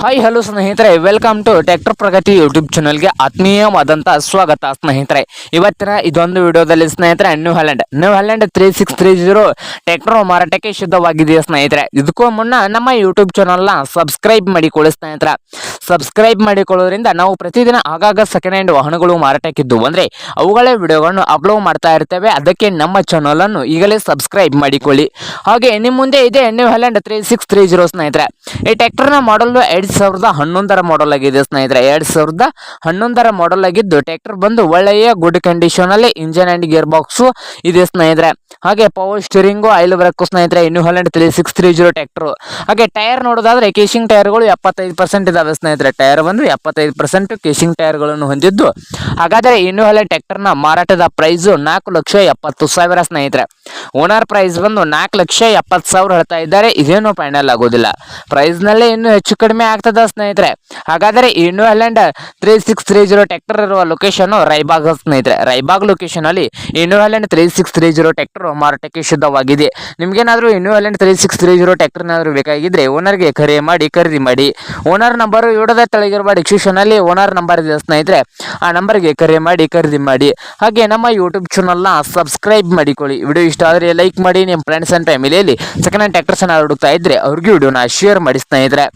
Hi hello ಸ್ನೇಹಿತರೆ. Welcome to tractor Pragati YouTube ಚಾನಲ್ಗೆ ಆತ್ಮೀಯವಾದಂಥ ಸ್ವಾಗತ ಸ್ನೇಹಿತರೆ. ಇವತ್ತಿನ ಇದೊಂದು ವಿಡಿಯೋದಲ್ಲಿ ಸ್ನೇಹಿತರೆ New Holland New Holland three six three zero tractor ಮಾರಾಟಕ್ಕೆ ಶುದ್ಧವಾಗಿದೆ ಸ್ನೇಹಿತರೆ? ಇದಕ್ಕೂ ಮುನ್ನ ನಮ್ಮ ಯೂಟ್ಯೂಬ್ ಚಾನಲ್ನ ಸಬ್ಸ್ಕ್ರೈಬ್ ಮಾಡಿಕೊಳ್ಳಿ ಸ್ನೇಹಿತರೆ. ಸಬ್ಸ್ಕ್ರೈಬ್ ಮಾಡಿಕೊಳ್ಳೋದ್ರಿಂದ ನಾವು ಪ್ರತಿದಿನ ಆಗಾಗ ಸೆಕೆಂಡ್ ಹ್ಯಾಂಡ್ ವಾಹನಗಳು ಮಾರಾಟಕ್ಕಿದ್ದು. ಅಂದರೆ ಅವುಗಳೇ ವಿಡಿಯೋಗಳನ್ನು ಅಪ್ಲೋಡ್ ಮಾಡ್ತಾ ಇರ್ತೇವೆ. ಅದಕ್ಕೆ ನಮ್ಮ ಚಾನಲನ್ನು ಈಗಲೇ ಸಬ್ಸ್ಕ್ರೈಬ್ ಮಾಡಿಕೊಳ್ಳಿ. ಹಾಗೆ ನಿಮ್ಮ ಮುಂದೆ ಇದೆ New Holland three six three zero ಸ್ನೇಹಿತರೆ. ಈ ಟ್ರ್ಯಾಕ್ಟರ್ನ ಮಾಡಲ್ ಎರಡು ಸಾವಿರದ ಹನ್ನೊಂದರ ಮಾಡಲ್ ಆಗಿದೆ ಸ್ನೇಹಿತರೆ. ಎರಡು ಸಾವಿರದ ಹನ್ನೊಂದರ ಮಾಡಲ್ ಆಗಿದ್ದು ಟ್ರ್ಯಾಕ್ಟರ್ ಬಂದು ಒಳ್ಳೆಯ ಗುಡ್ ಕಂಡೀಷನ್ ಅಲ್ಲಿ ಇಂಜನ್ ಅಂಡ್ ಗಿಯರ್ ಬಾಕ್ಸು ಇದೆ ಸ್ನೇಹಿತರೆ. ಹಾಗೆ ಪವರ್ ಸ್ಟೀರಿಂಗು ಐಲ್ ಬ್ರೇಕು ಸ್ನೇಹಿತರೆ New Holland three six three zero tractor ಹಾಗೆ ಟೈರ್ ನೋಡೋದಾದ್ರೆ ಕೇಶಿಂಗ್ ಟೈರ್ಗಳು ಎಪ್ಪತ್ತೈದು ಪರ್ಸೆಂಟ್ ಇದಾವೆ ಸ್ನೇಹಿತರೆ. ಟೈರ್ ಬಂದು ಎಪ್ಪತ್ತೈದು ಪರ್ಸೆಂಟ್ ಕೇಶಿಂಗ್ ಟೈರ್ಗಳನ್ನು ಹೊಂದಿದ್ದು. ಹಾಗಾದರೆ ಇನ್ನು ಹಳೆ ಟ್ರ್ಯಾಕ್ಟರ್ನ ಮಾರಾಟದ ಪ್ರೈಸು ನಾಲ್ಕು ಲಕ್ಷ ಎಪ್ಪತ್ತು ಸಾವಿರ ಸ್ನೇಹಿತರೆ. ಓನರ್ ಪ್ರೈಸ್ ಬಂದು ನಾಲ್ಕು ಲಕ್ಷ ಎಪ್ಪತ್ತು ಸಾವಿರ ಹೇಳ್ತಾ ಇದ್ದಾರೆ. ಇದೇನು ಫೈನಲ್ ಆಗೋದಿಲ್ಲ. ಪ್ರೈಸ್ನಲ್ಲೇ ಇನ್ನೂ ಹೆಚ್ಚು ಕಡಿಮೆ ಆಗ್ತದ ಸ್ನೇಹಿತರೆ. ಹಾಗಾದರೆ ಇನ್ನೂ Holland three six three zero tractor ಇರುವ ಲೊಕೇಶನ್ ರೈಬಾಗ್ ಸ್ನೇಹಿತರೆ. ರೈಬಾಗ್ ಲೊಕೇಶನ್ ಅಲ್ಲಿ ಇನ್ನೂ Holland three six three zero tractor ಮಾರಾಟಕ್ಕೆ ಶುದ್ಧವಾಗಿದೆ ನಿಮ್ಗೇನಾದ್ರೂ ಇನ್ನೂ Holland three six three zero tractor ಏನಾದರೂ ಬೇಕಾಗಿದ್ರೆ ಓನರ್ಗೆ ಕರೆ ಮಾಡಿ, ಖರೀದಿ ಮಾಡಿ. ಓನರ್ ನಂಬರ್ ಇಡದ ತೆಳಗಿರುವ ಡಿಸ್ಕ್ರಿಪ್ಷನ್ ಅಲ್ಲಿ ಓನರ್ ನಂಬರ್ ಇದೆ ಸ್ನೇಹಿತರೆ. ಆ ನಂಬರ್ಗೆ ಕರೆ ಮಾಡಿ, ಖರೀದಿ ಮಾಡಿ. ಹಾಗೆ ನಮ್ಮ ಯೂಟ್ಯೂಬ್ ಚಾನಲ್ನ ಸಬ್ಸ್ಕ್ರೈಬ್ ಮಾಡಿಕೊಳ್ಳಿ. ವಿಡಿಯೋ ಇಷ್ಟ ಆದರೆ ಲೈಕ್ ಮಾಡಿ. ನಿಮ್ಮ ಫ್ರೆಂಡ್ಸ್ ಆ್ಯಂಡ್ ಫ್ಯಾಮಿಲಿಯಲ್ಲಿ ಸೆಕೆಂಡ್ ಹ್ಯಾಂಡ್ ಟ್ರ್ಯಾಕ್ಟರ್ಸ್ ಹುಡುಕ್ತಾ ಇದ್ದರೆ ಅವ್ರಿಗೆ ವಿಡಿಯೋನ ಶೇರ್ ಮಾಡಿ ಸ್ನೇಹಿತರೆ.